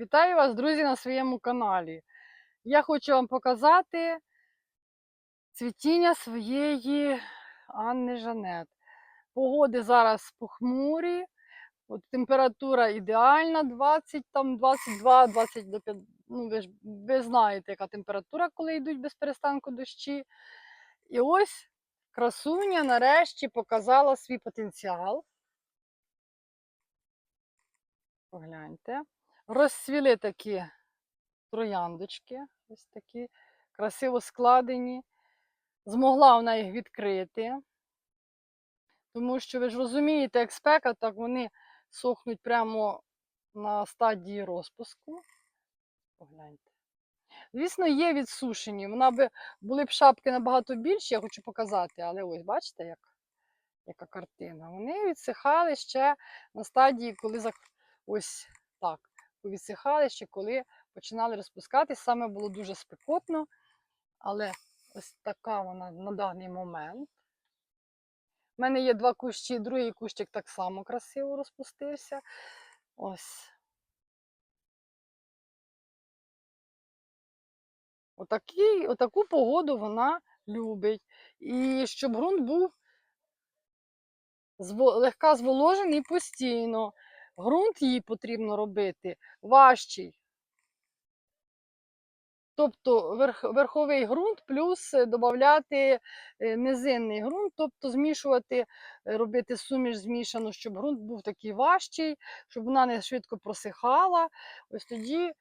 Вітаю вас, друзі, на своєму каналі. Я хочу вам показати цвітіння своєї Анни Жанет. Погоди зараз похмурі, от температура ідеальна 20, там 22, 20 до 5. Ну, ви ж ви знаєте, яка температура, коли йдуть без перестанку дощі. І ось красуня нарешті показала свій потенціал. Погляньте. Розцвіли такі трояндочки, ось такі красиво складені. Змогла вона їх відкрити. Тому що ви ж розумієте, як спека, так вони сохнуть прямо на стадії розпуску. Погляньте. Звісно, є відсушені. Вона би були б шапки набагато більші, я хочу показати, але ось бачите, як, яка картина. Вони відсихали ще на стадії, коли ось так, повідсихали ще, коли починали розпускатись. Саме було дуже спекотно, але ось така вона на даний момент. У мене є два кущі, другий кущик так само красиво розпустився. Ось. Отакий, отаку погоду вона любить. І щоб ґрунт був легка зволожений постійно. Ґрунт їй потрібно робити важчий. Тобто верх, верховий ґрунт плюс додати низинний ґрунт, тобто змішувати, е, робити суміш змішану, щоб ґрунт був такий важчий, щоб вона не швидко просихала. Ось тоді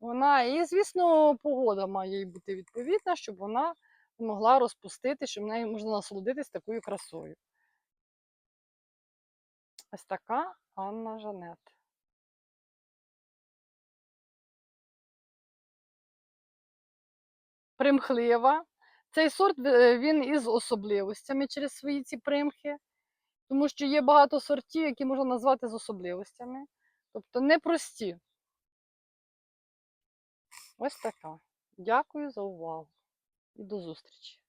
вона, і, звісно, погода має їй бути відповідна, щоб вона могла розпустити, щоб нею можна насолодитись такою красою. Ось така Анна Жанет. примхлива. Цей сорт е, він із особливостями через свої ці примхи, тому що є багато сортів, які можна назвати з особливостями. Тобто непрості. Ось така. Дякую за увагу і до зустрічі.